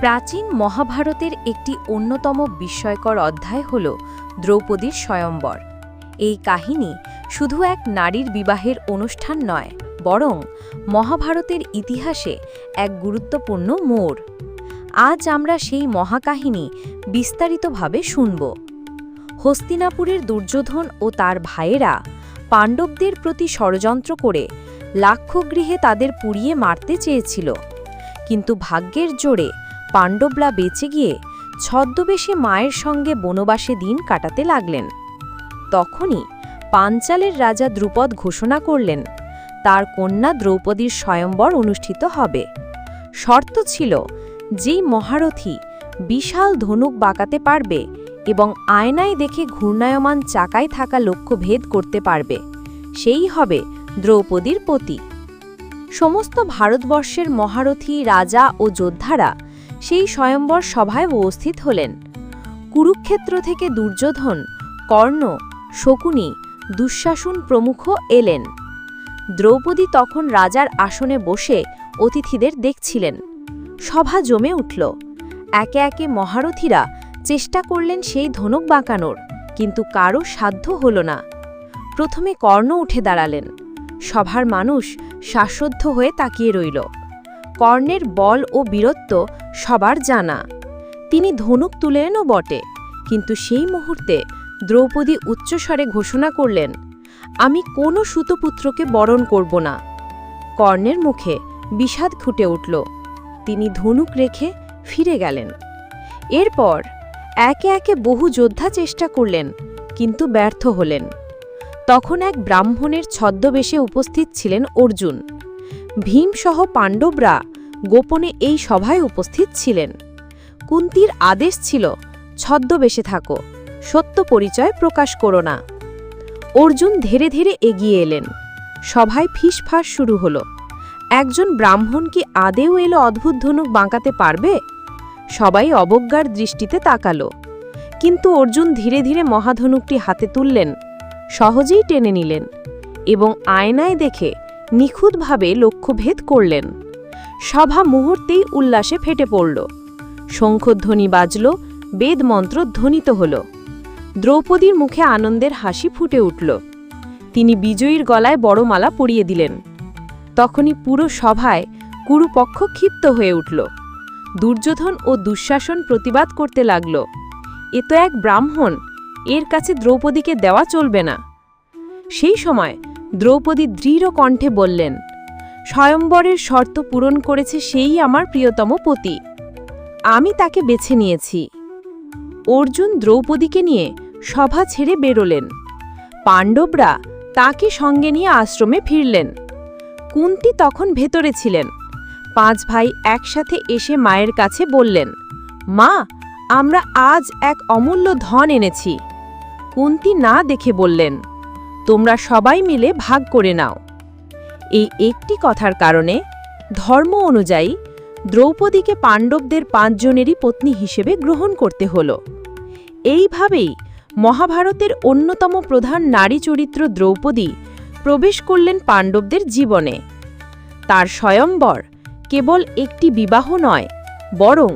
প্রাচীন মহাভারতের একটি অন্যতম বিস্ময়কর অধ্যায় হল দ্রৌপদীর স্বয়ম্বর। এই কাহিনী শুধু এক নারীর বিবাহের অনুষ্ঠান নয়, বরং মহাভারতের ইতিহাসে এক গুরুত্বপূর্ণ মোড়। আজ আমরা সেই মহাকাহিনী বিস্তারিতভাবে শুনব। হস্তিনাপুরের দুর্যোধন ও তার ভাইয়েরা পাণ্ডবদের প্রতি ষড়যন্ত্র করে লাক্ষগৃহে তাদের পুড়িয়ে মারতে চেয়েছিল। কিন্তু ভাগ্যের জোরে পাণ্ডবরা বেঁচে গিয়ে ছদ্মবেশে মায়ের সঙ্গে বনবাসে দিন কাটাতে লাগলেন। তখনই পাঞ্চালের রাজা দ্রুপদ ঘোষণা করলেন, তার কন্যা দ্রৌপদীর স্বয়ম্বর অনুষ্ঠিত হবে। শর্ত ছিল, যেই মহারথী বিশাল ধনুক বাঁকাতে পারবে এবং আয়নায় দেখে ঘূর্ণায়মান চাকায় থাকা লক্ষ্য ভেদ করতে পারবে, সেই হবে দ্রৌপদীর পতি। সমস্ত ভারতবর্ষের মহারথী, রাজা ও যোদ্ধারা সেই স্বয়ম্বর সভায় উপস্থিত হলেন। কুরুক্ষেত্র থেকে দুর্যোধন, কর্ণ, শকুনি, দুঃশাসন প্রমুখ এলেন। দ্রৌপদী তখন রাজার আসনে বসে অতিথিদের দেখছিলেন। সভা জমে উঠল। একে একে মহারথীরা চেষ্টা করলেন সেই ধনুক বাঁকানোর, কিন্তু কারও সাধ্য হল না। প্রথমে কর্ণ উঠে দাঁড়ালেন। সভার মানুষ শ্বাসরুদ্ধ হয়ে তাকিয়ে রইল। কর্ণের বল ও বীরত্ব সবার জানা। তিনি ধনুক তুলে বটে, কিন্তু সেই মুহূর্তে দ্রৌপদী উচ্চস্বরে ঘোষণা করলেন, আমি কোনো সুতপুত্রকে বরণ করব না। কর্ণের মুখে বিষাদ ফুটে উঠল। তিনি ধনুক রেখে ফিরে গেলেন। এরপর একে একে বহু যোদ্ধা চেষ্টা করলেন, কিন্তু ব্যর্থ হলেন। তখন এক ব্রাহ্মণের ছদ্মবেশে উপস্থিত ছিলেন অর্জুন। ভীমসহ পাণ্ডবরা গোপনে এই সভায় উপস্থিত ছিলেন। কুন্তির আদেশ ছিল, ছদ্মবেশে থাকো, সত্য পরিচয় প্রকাশ করো না। অর্জুন ধীরে ধীরে এগিয়ে এলেন। সভায় ফিসফাস শুরু হলো। একজন ব্রাহ্মণ কি আদেও এলো অদ্ভুত ধনুক বাঁকাতে পারবে? সবাই অবজ্ঞার দৃষ্টিতে তাকালো। কিন্তু অর্জুন ধীরে ধীরে মহাধনুকটি হাতে তুললেন, সহজেই টেনে নিলেন এবং আয়নায় দেখে নিখুঁতভাবে লক্ষ্যভেদ করলেন। সভা মুহূর্তেই উল্লাসে ফেটে পড়ল। শঙ্খধ্বনি বাজল, বেদমন্ত্র ধ্বনিত হল। দ্রৌপদীর মুখে আনন্দের হাসি ফুটে উঠল। তিনি বিজয়ীর গলায় বড় মালা পরিয়ে দিলেন। তখনই পুরো সভায় কুরুপক্ষ ক্ষিপ্ত হয়ে উঠল। দুর্যোধন ও দুঃশাসন প্রতিবাদ করতে লাগল। এ তো এক ব্রাহ্মণ, এর কাছে দ্রৌপদীকে দেওয়া চলবে না। সেই সময় দ্রৌপদী দৃঢ় কণ্ঠে বললেন, স্বয়ম্বরের শর্ত পূরণ করেছে সেই আমার প্রিয়তম পতি। আমি তাকে বেছে নিয়েছি। অর্জুন দ্রৌপদীকে নিয়ে সভা ছেড়ে বেরোলেন। পাণ্ডবরা তাকে সঙ্গে নিয়ে আশ্রমে ফিরলেন। কুন্তি তখন ভেতরে ছিলেন। পাঁচ ভাই একসাথে এসে মায়ের কাছে বললেন, মা, আমরা আজ এক অমূল্য ধন এনেছি। কুন্তি না দেখে বললেন তোমরা সবাই মিলে ভাগ করে নাও। এই একটি কথার কারণে ধর্ম অনুযায়ী দ্রৌপদীকে পাণ্ডবদের পাঁচজনেরই পত্নী হিসেবে গ্রহণ করতে হল। এইভাবেই মহাভারতের অন্যতম প্রধান নারী চরিত্র দ্রৌপদী প্রবেশ করলেন পাণ্ডবদের জীবনে। তার স্বয়ম্বর কেবল একটি বিবাহ নয়, বরং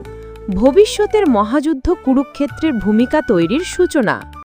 ভবিষ্যতের মহাযুদ্ধ কুরুক্ষেত্রের ভূমিকা তৈরির সূচনা।